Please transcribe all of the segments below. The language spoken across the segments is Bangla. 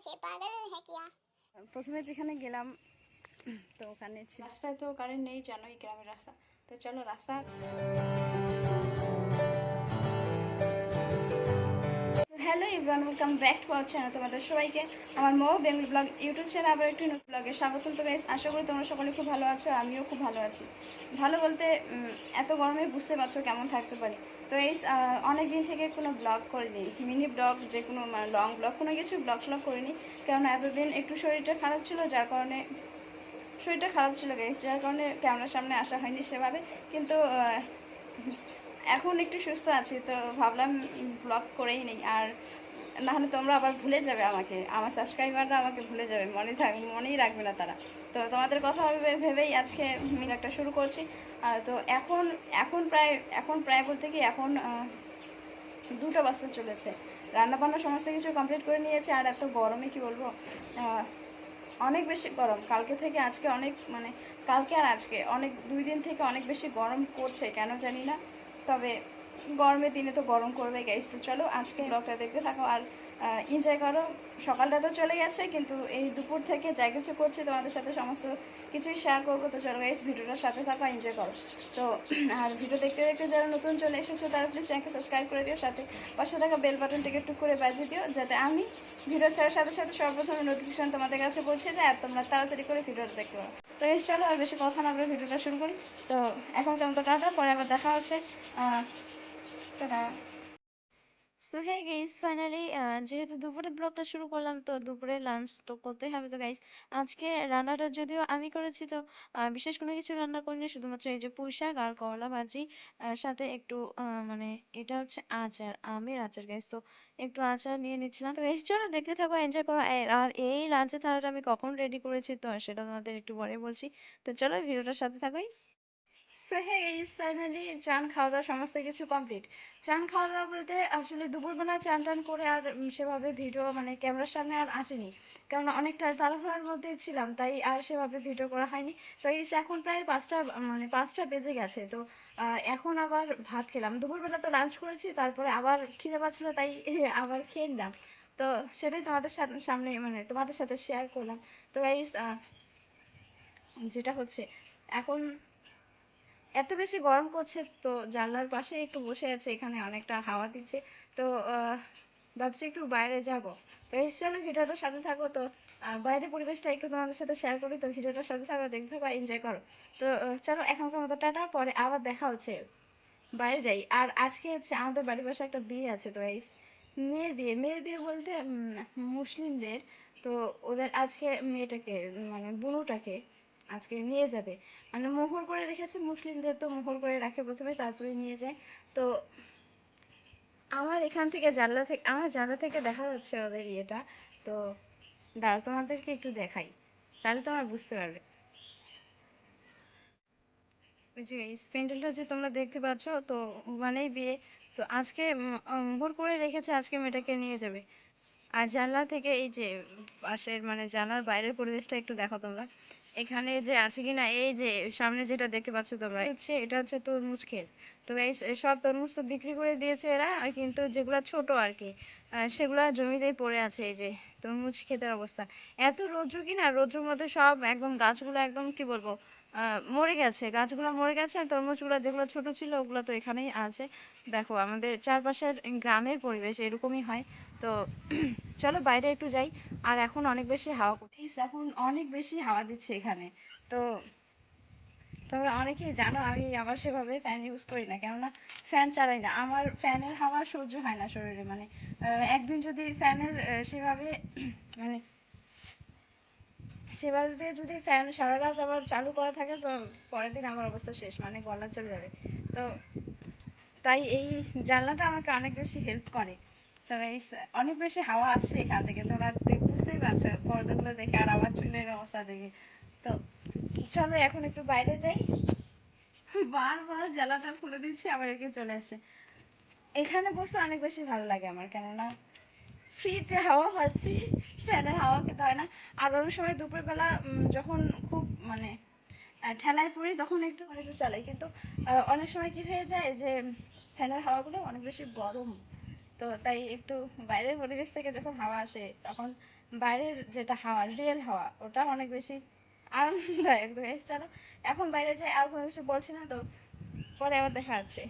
से पागल है क्या প্রথমে যেখানে গেলাম তো ওখানে ছিল রাস্তায় তো কারেন্ট নেই জানোই গ্রামের রাস্তা তো চলো রাস্তা hello everyone welcome back to our channel তোমাদের সবাইকে আমার Mou Bengal blog YouTube channel আবার একটি নতুন ব্লগে স্বাগতম তো গাইস আশা করি তোমরা সকলে খুব ভালো আছো আর আমিও খুব ভালো আছি ভালো বলতে উম, এত গরমে বুঝতে পারছো কেমন থাকতে পারি তো এই অনেক দিন থেকে কোনো ব্লগ করিনি। মিনি ব্লগ যে কোনো মানে লং ব্লগ কোনো কিছু ব্লগ স্লগ করিনি। কারণ এতদিন একটু শরীরটা খারাপ ছিল, যার কারণে, শরীরটা খারাপ ছিল গাইস যার কারণে ক্যামেরার সামনে আসা হয়নি সেভাবে। কিন্তু এখন একটু সুস্থ আছি, তো ভাবলাম ব্লগ করেই নেই। আর নাহলে তোমরা আবার ভুলে যাবে আমাকে। আমার সাবস্ক্রাইবাররা আমাকে ভুলে যাবে, মনে থাক, মনেই রাখবে না তারা। তো তোমাদের কথা ভেবে ভেবেই আজকে একটা শুরু করছি। তো এখন এখন প্রায় এখন প্রায় বলতে কি এখন দুটো বাজতে চলেছে। রান্নাবান্না সমস্ত কিছু কমপ্লিট করে নিয়েছে, আর এত গরমে কি বলব অনেক বেশি গরম। কালকে থেকে আজকে অনেক মানে কালকে আর আজকে অনেক, দুই দিন থেকে অনেক বেশি গরম করছে কেন জানি না। তবে গরমের দিনে তো গরম করবে গাইস তো চলো আজকে ব্লগটা দেখতে থাকো। আর এনজয় করো। সকালটা তো চলে গেছে, কিন্তু এই দুপুর থেকে যা কিছু করছি তোমাদের সাথে সমস্ত কিছুই শেয়ার করব। তো চলো গাইস ভিডিওটার সাথে থাকো এনজয় করো। তো, আর ভিডিও দেখতে দেখতে যারা নতুন চলে এসেছ, তারা প্লিজ চ্যানেলকে সাবস্ক্রাইব করে দিও। সাথে পাশে থাকা বেল বাটনটিকে টুক করে বাজিয়ে দিও, যাতে আমি ভিডিও ছাড়ার সাথে সাথে সর্বপ্রথমে নোটিফিকেশন তোমাদের কাছে পৌঁছে যায়, আর তোমরা তাড়াতাড়ি করে ভিডিওটা দেখতে পারো। তো এই চলো আর বেশি কথা না বলে ভিডিওটা শুরু করি। তো, এখন কেমন টাটা, পরে আবার দেখা হচ্ছে। টাটা। সো হে গাইস ফাইনালি যেহেতু দুপুরে ব্লগটা শুরু করলাম, তো দুপুরে লাঞ্চ তো করতেই হবে তো গাইস আজকে রান্নাটা যদিও আমি করেছি, তো বিশেষ কোনো কিছু রান্না করিনি, শুধুমাত্র এই যে পুঁই শাক আর করলা ভাজি সাথে একটু মানে এটা হচ্ছে আচার, আমের আচার গাইস তো, একটু আচার নিয়ে নিচ্ছিলাম। তো গাইস চলো দেখতে থাকো এনজয় করো। আর এই লাঞ্চের থালাটা আমি কখন রেডি করেছি, তো সেটা তোমাদের একটু পরে বলছি। তো চলো, ভিডিওটার সাথে থাকোই সো হে গাইস ফাইনালি চান, খাওয়া দাওয়া সমস্ত কিছু কমপ্লিট চান, খাওয়া দাওয়া বলতে আসলে দুপুরবেলা চান, টান করে আর সেভাবে ভিডিও মানে ক্যামেরার সামনে আর আসেনি। কারণ অনেকটা তাড়াহুড়োর মধ্যে ছিলাম, তাই আর সেভাবে ভিডিও করা হয়নি। তো এই এখন প্রায় পাঁচটা মানে পাঁচটা বেজে গেছে। তো এখন আবার ভাত খেলাম। দুপুরবেলা তো লাঞ্চ করেছি, তারপরে আবার খিদে পাচ্ছিল, তাই আবার খেয়ে নিলাম। তো সেটাই তোমাদের সাথে, সামনে মানে তোমাদের সাথে শেয়ার করলাম। তো গাইস যেটা হচ্ছে, এখন এত বেশি গরম করছে তো জানলার পাশে একটু বসে আছে, এখানে অনেকটা হাওয়া দিচ্ছে। তো ভাবছি একটু বাইরে যাব। তো এই চলো ভিডিওটার সাথে থাকো। তো বাইরের পরিবেশটা একটু তোমাদের সাথে শেয়ার করি। তো ভিডিওটার সাথে থাকো, দেখতে থাকো এনজয় করো। তো চলো এখনকার মতো টাটা। পরে আবার দেখা হচ্ছে। বাইরে যাই। আর আজকে হচ্ছে আমাদের বাড়ির পাশে একটা বিয়ে আছে, তো এই মেয়ের বিয়ে। মেয়ের বিয়ে বলতে মুসলিমদের। তো ওদের আজকে মেয়েটাকে মানে বুনুটাকে আজকে নিয়ে যাবে। মানে মোহর করে রেখেছে, মুসলিমদের তো মোহর করে রাখে প্রথমে, তারপরে নিয়ে যায়। তো আমার এখান থেকে জানলা থেকে, আমার জানলা থেকে দেখা যাচ্ছে ওদের ইয়েটা। তো দাঁড়া তোমাদেরকে একটু দেখাই। তাহলে তোমরা বুঝতে পারবে। ওই যে এই প্যান্ডেলটা যে তোমরা দেখতে পাচ্ছ, তো ওখানেই বিয়ে। তো আজকে মোহর করে রেখেছে, আজকে মেয়েটাকে নিয়ে যাবে। আর জানলা থেকে এই যে পাশের মানে জানলার বাইরের পরিবেশটা একটু দেখো তোমরা। এখানে যে আছে কিনা, এই যে সামনে যেটা দেখতে পাচ্ছ তোমরা হচ্ছে, এটা হচ্ছে তরমুজ ক্ষেত। তো এই সব তরমুজ তো বিক্রি করে দিয়েছে এরা কিন্তু যেগুলা ছোট আর কি সেগুলা জমিতেই পড়ে আছে এই যে তরমুজ ক্ষেতের অবস্থা। এত রৌদ্র কিনা, রৌদ্রের মধ্যে সব একদম গাছগুলো একদম কি বলব মরে গেছে। গাছগুলো মরে গেছে আর তরমুজগুলো যেগুলো ছোট ছিল ওগুলো তো এখানেই আছে। দেখো, আমাদের চারপাশের গ্রামের পরিবেশ এরকমই হয়। তো চলো বাইরে একটু যাই। আর এখন অনেক বেশি হাওয়া করছে এখন অনেক বেশি হাওয়া দিচ্ছে এখানে। তো তোমরা অনেকেই জানো আমি আবার সেভাবে ফ্যান ইউজ করি না, কেননা ফ্যান চালাই না। আমার ফ্যানের হাওয়া সহ্য হয় না শরীরে মানে একদিন যদি ফ্যানের সেভাবে মানে সেভাবে যদি ফ্যান সারা রাত আবার চালু করা থাকে, তো পরের দিন আমার অবস্থা শেষ মানে গলা চলে যাবে। তো তাই এই জানলাটা আমাকে অনেক বেশি হেল্প করে। তো এই অনেক বেশি হাওয়া আসছে এখান থেকে, তোমরা বুঝতেই পারছ, পর্দাগুলো দেখে আর আমার চুলের অবস্থা দেখে। তো চলো এখন একটু বাইরে যাই। বারবার জানলাটা খুলে দিচ্ছি, আবার এদিকে চলে আসে। এখানে বসে অনেক বেশি ভালো লাগে আমার, কেননা ফ্রিতে হাওয়া পাচ্ছি ফ্যানের হাওয়া খেতে হয় না। আর অনেক সময় দুপুরবেলা যখন খুব মানে ঠেলায় পড়ি, তখন একটু একটু চালাই। কিন্তু অনেক সময় কি হয়ে যায় যে ফ্যানের হাওয়াগুলো অনেক বেশি গরম। তো তাই একটু বাইরের পরিবেশ থেকে যখন হাওয়া আসে তখন বাইরের যেটা হাওয়া রিয়েল হাওয়া ওটা অনেক বেশি আরামদায়ক। guys, এখন বাইরে যাই আর কোনো কিছু বলছি না তো পরে আবার দেখা যাচ্ছে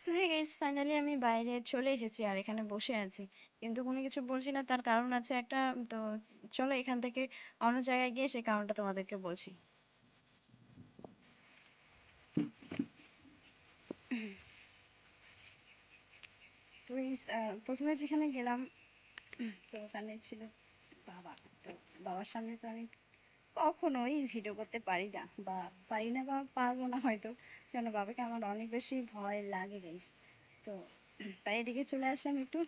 সো হে গাইস ফাইনালি আমি বাইরে চলে এসেছি আর এখানে বসে আছি। কিন্তু কোনো কিছু বলছি না তার কারণ আছে একটা তো চলো এখান থেকে অন্য জায়গায় গিয়ে সেই কারণটা তোমাদেরকে বলছি। তো guys, প্রথমে যেখানে গেলাম তো ওখানে ছিল বাবা। তো বাবার সামনে তো আমি কখনোই ভিডিও করতে পারি না বা পারি না বা পারব না হয়তো। কেন বাবাকে আমার অনেক বেশি ভয় লাগে গাইস তো তাই এদিকে চলে আসলাম একটু।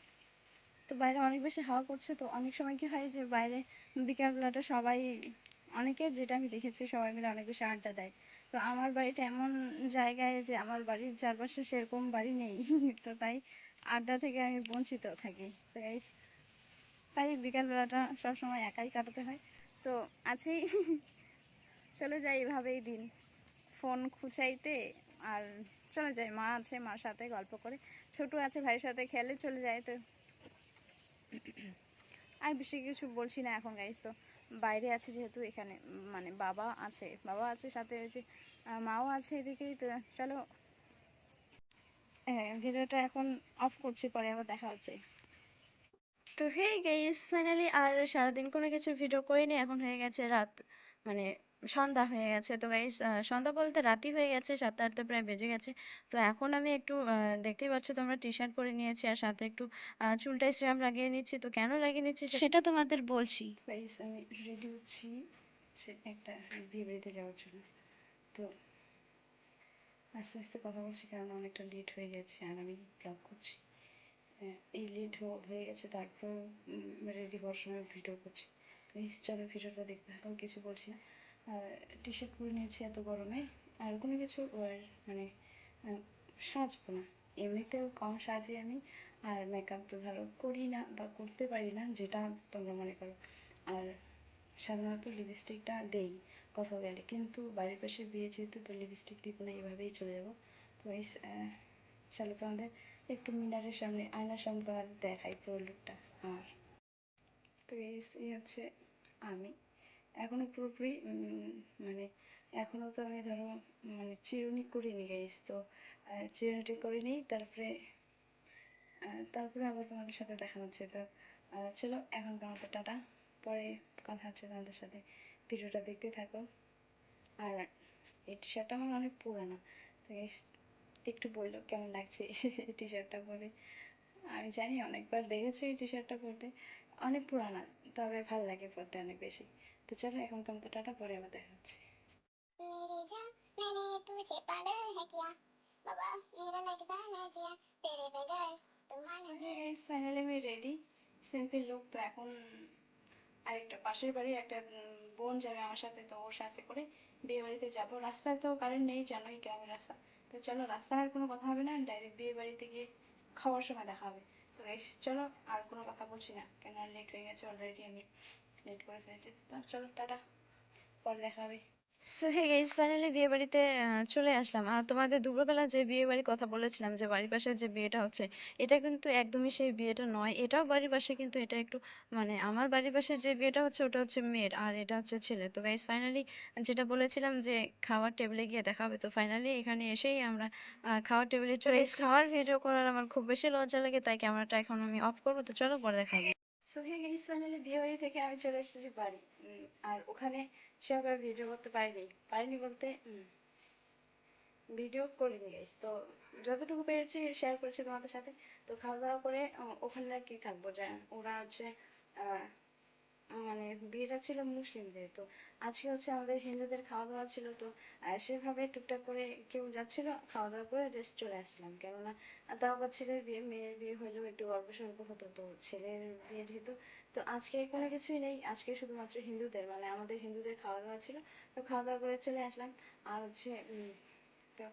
তো বাইরে অনেক বেশি হাওয়া করছে তো অনেক সময় কি হয় যে বাইরে বিকালবেলাটা সবাই অনেকের যেটা আমি দেখেছি সবাই মিলে অনেক বেশি আড্ডা দেয়। তো আমার বাড়িটা এমন জায়গায় যে আমার বাড়ির চারপাশে সেরকম বাড়ি নেই। তো তাই আড্ডা থেকে আমি বঞ্চিত থাকি। তো গাইস তাই বিকালবেলাটা সবসময় একাই কাটাতে হয়। তো আছেই। চলে যাই এভাবেই দিন। ফোন খুঁচাইতে আর চলে যায় মা আছে, মার সাথে গল্প করে। ছোট আছে ভাইয়ের সাথে খেলে চলে যায় তো। আর বেশি কিছু বলছি না এখন গাইস তো। বাইরে আছে যেহেতু এখানে মানে বাবা আছে। বাবা আছে, সাথে ওই যে মাও আছে এদিকেই তো। চলো হ্যাঁ ভিডিওটা এখন অফ করছি পরে আবার দেখা হচ্ছে। তো হে গাইস ফাইনালি আর সারাদিন কোনো কিছু ভিডিও করিনি এখন হয়ে গেছে রাত মানে সন্ধ্যা হয়ে গেছে। তো গাইস সন্ধ্যা বলতে রাতই হয়ে গেছে সাতটা আটটা প্রায় বেজে গেছে। তো এখন আমি একটু আহ, দেখতেই পাচ্ছ তোমরা টি শার্ট পরে নিয়েছি আর সাথে একটু আহ, চুলটা সিরাম লাগিয়ে নিচ্ছি। তো কেন লাগিয়ে নিচ্ছি সেটা তোমাদের বলছি। গাইস আমি রেডি হচ্ছি একটা বিয়ে বাড়িতে যাওয়ার জন্য। তো আস্তে আস্তে কথা বলছি কারণ অনেকটা লেট হয়ে গেছে আর আমি ব্লগ করছি। আহ, এই লেট হয়ে গেছে তারপর রেডি হওয়ার সময় ভিডিও করছি। প্লিজ চলো ভিডিওটা দেখতে থাকো কিছু বলছি না। টি শার্ট পরে নিয়েছি এত গরমে আর কোনো কিছু মানে সাজবো না। এমনিতেও কম সাজি আমি আর মেকআপ তো ধরো করি না বা করতে পারি না যেটা তোমরা মনে করো। আর সাধারণত লিপস্টিকটা দেই। কথা বলে। কিন্তু বাড়ির পাশে বিয়ে যেহেতু, তো লিপস্টিক দিব না, এভাবেই চলে যাব। তো এই চলো তোমাদের একটু মিনারের সামনে, আয়নার সামনে তোমাদের দেখাই পুরো লুকটা আমার। তো এই হচ্ছে আমি। এখনও পুরোপুরি মানে এখনও তো আমি ধরো মানে চিরুনি করিনি গাইস তো চিরুনিটি করিনি। তারপরে তারপরে আবার তোমাদের সাথে দেখা হচ্ছে। তো চলো, এখনকার মতো টাটা। পরে কথা হচ্ছে তোমাদের সাথে। ভিডিওটা দেখতে থাকো। আর এই টি শার্টটা আমার অনেক পুরানো, তো একটু বলল কেমন লাগছে এই টি শার্টটা পরে। আমি জানি অনেকবার দেখেছ এই টি শার্টটা পরতে, অনেক পুরানো, তবে ভালো লাগে পরতে অনেক বেশি। তো চলো এখন তো টাটা, পরে আবার দেখা হচ্ছে। ফাইনালি আমি রেডি সিম্পল লুক তো এখন আরেকটা পাশের বাড়ির একটা বোন যাবে আমার সাথে, তো ওর সাথে করে বিয়ে বাড়িতে যাব। রাস্তায় তো কারেন্ট নেই, জানোই গ্রামের রাস্তা। তো চলো, রাস্তায় আর কোনো কথা হবে না ডাইরেক্ট বিয়ে বাড়িতে গিয়ে খাওয়ার সময় দেখা হবে। তো গাইস চলো, আর কোনো কথা বলছি না কেন লেট হয়ে গেছে অলরেডি আমি লেট করে ফেলেছি। তো চলো, টাটা, পরে দেখা হবে। সো হে গাইস ফাইনালি বিয়ে বাড়িতে চলে আসলাম। আর তোমাদের দুপুরবেলা যে বিয়ে বাড়ির কথা বলেছিলাম যে বাড়ির পাশে যে বিয়েটা হচ্ছে এটা কিন্তু একদমই সেই বিয়েটা নয়। এটাও বাড়ির পাশে কিন্তু এটা একটু মানে আমার বাড়ির পাশে যে বিয়েটা হচ্ছে ওটা হচ্ছে মেয়ের আর এটা হচ্ছে ছেলে তো গাইস ফাইনালি যেটা বলেছিলাম যে খাওয়ার টেবিলে গিয়ে দেখা হবে। তো ফাইনালি এখানে এসেই আমরা খাওয়ার টেবিলে চলে খাওয়ার ভিডিও করার আমার খুব বেশি লজ্জা লাগে তাই ক্যামেরাটা এখন আমি অফ করব। তো চলো পরে দেখা হবে সো হে গাইস ফাইনালি বিয়ে বাড়ি থেকে আমি চলে এসেছি বাড়ি। আর ওখানে সেভাবে ভিডিও করতে পারিনি। পারিনি বলতে ভিডিও করিনি গাইস তো যতটুকু পেরেছি শেয়ার করেছি তোমাদের সাথে। তো খাওয়া দাওয়া করে ওখানে আর কি থাকব? যে ওরা হচ্ছে আহ, মানে বিয়েটা ছিল মুসলিমদের, তো আজকে হচ্ছে আমাদের হিন্দুদের খাওয়া দাওয়া ছিল, তো সেভাবে টুকটাক করে কেউ যাচ্ছিল খাওয়া দাওয়া করে জাস্ট চলে আসলাম। কেননা, তাও আবার ছেলের বিয়ে, মেয়ের বিয়ে হলেও একটু অল্প স্বল্প হতো, তো ছেলের বিয়ে যেহেতু, তো আজকে কোনো কিছুই নেই। আজকে শুধুমাত্র হিন্দুদের মানে আমাদের হিন্দুদের খাওয়া দাওয়া ছিল, তো খাওয়া দাওয়া করে চলে আসলাম। আর হচ্ছে তো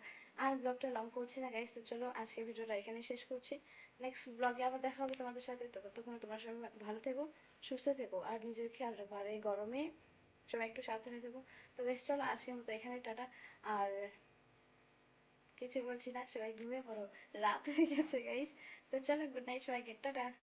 আর ব্লগটা লং করছি না গাইস তো চলো আজকে ভিডিওটা এখানে শেষ করছি। নেক্সট ব্লগে আবার দেখা হবে তোমাদের সাথে। তো ততক্ষণে তোমরা সবাই ভালো থেকো, সুস্থ থেকো, আর নিজের খেয়াল রাখো। আর এই গরমে সবাই একটু সাবধানে থেকো। তো বেশ চলো আজকের মতো এখানে টাটা। আর কিছু বলছি না, সবাই ঘুমিয়ে পড়ো। রাত হয়ে গেছে গাইস তো চলো গুড নাইট সবাইকে। টাটা।